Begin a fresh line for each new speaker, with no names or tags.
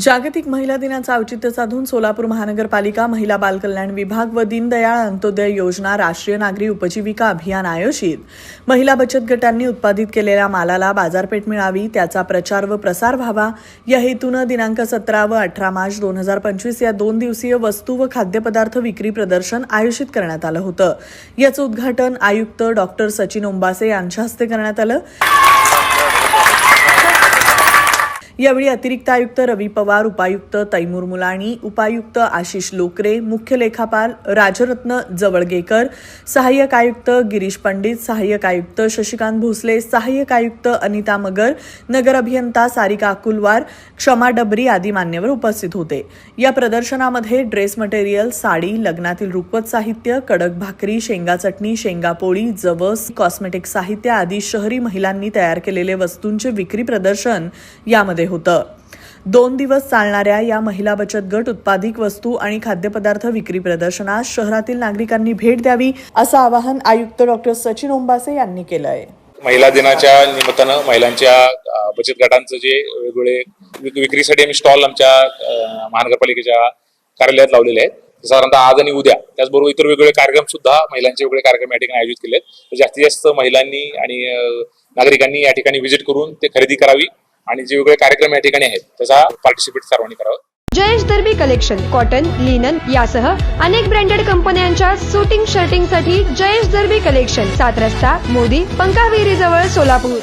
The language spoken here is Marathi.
जागतिक महिला दिनाचं औचित्य साधून सोलापूर महानगरपालिका महिला बालकल्याण विभाग व दीनदयाळ अंत्योदय योजना राष्ट्रीय नागरी उपजीविका अभियान आयोजित. महिला बचत गटांनी उत्पादित केलेल्या मालाला बाजारपेठ मिळावी त्याचा प्रचार व प्रसार व्हावा. या हेतूनं दिनांक सतरा व अठरा मार्च दोन हजार पंचवीस या दोन दिवसीय वस्तू व खाद्यपदार्थ विक्री प्रदर्शन आयोजित करण्यात आलं होतं. याचं उद्घाटन आयुक्त डॉक्टर सचिन ओंबासे यांच्या हस्ते करण्यात आलं. यावेळी अतिरिक्त आयुक्त रवी पवार उपायुक्त तैमूर मुलाणी उपायुक्त आशिष लोकरे मुख्य लेखापाल राजरत्न जवळगेकर सहाय्यक आयुक्त गिरीश पंडित सहाय्यक आयुक्त शशिकांत भोसले सहाय्यक आयुक्त अनिता मगर नगर अभियंता सारिका अकुलवार क्षमा डबरी आदी मान्यवर उपस्थित होते. या प्रदर्शनामध्ये ड्रेस मटेरियल साडी लग्नातील रुखवत साहित्य कडक भाकरी शेंगा चटणी शेंगा पोळी जवस कॉस्मेटिक साहित्य आदी शहरी महिलांनी तयार केलेले वस्तूंचे विक्री प्रदर्शन यामध्ये होतं. दोन दिवस चालणाऱ्या या महिला बचत गट उत्पादित वस्तू आणि खाद्यपदार्थ विक्री प्रदर्शनास शहरातील नागरिकांनी भेट द्यावी असं आवाहन आयुक्त डॉक्टर सचिन ओंबासे यांनी केलं आहे
महिला दिनाच्या निमित्तानं महिलांच्या बचत गटांचं जे वेगवेगळे विक्रीसाठी आम्ही स्टॉल आमच्या महानगरपालिकेच्या कार्यालयात लावलेले आहेत. साधारणतः आज आणि उद्या. त्याचबरोबर इतर वेगवेगळे कार्यक्रम सुद्धा महिलांचे वेगळे कार्यक्रम या ठिकाणी आयोजित केले आहेत जास्तीत जास्त महिलांनी आणि नागरिकांनी या ठिकाणी व्हिजिट करून ते खरेदी करावी. आणि जे वेगळे कार्यक्रम या ठिकाणी आहेत त्याचा पार्टिसिपेट सर्वांनी करावं.
Jayesh Darbi collection cotton linen यासह अनेक ब्रँडेड कंपन्यांच्या शूटिंग शर्टिंगसाठी जयेश दर्बी कलेक्शन सात रस्ता मोदी पंकाविहिरी जवळ सोलापूर.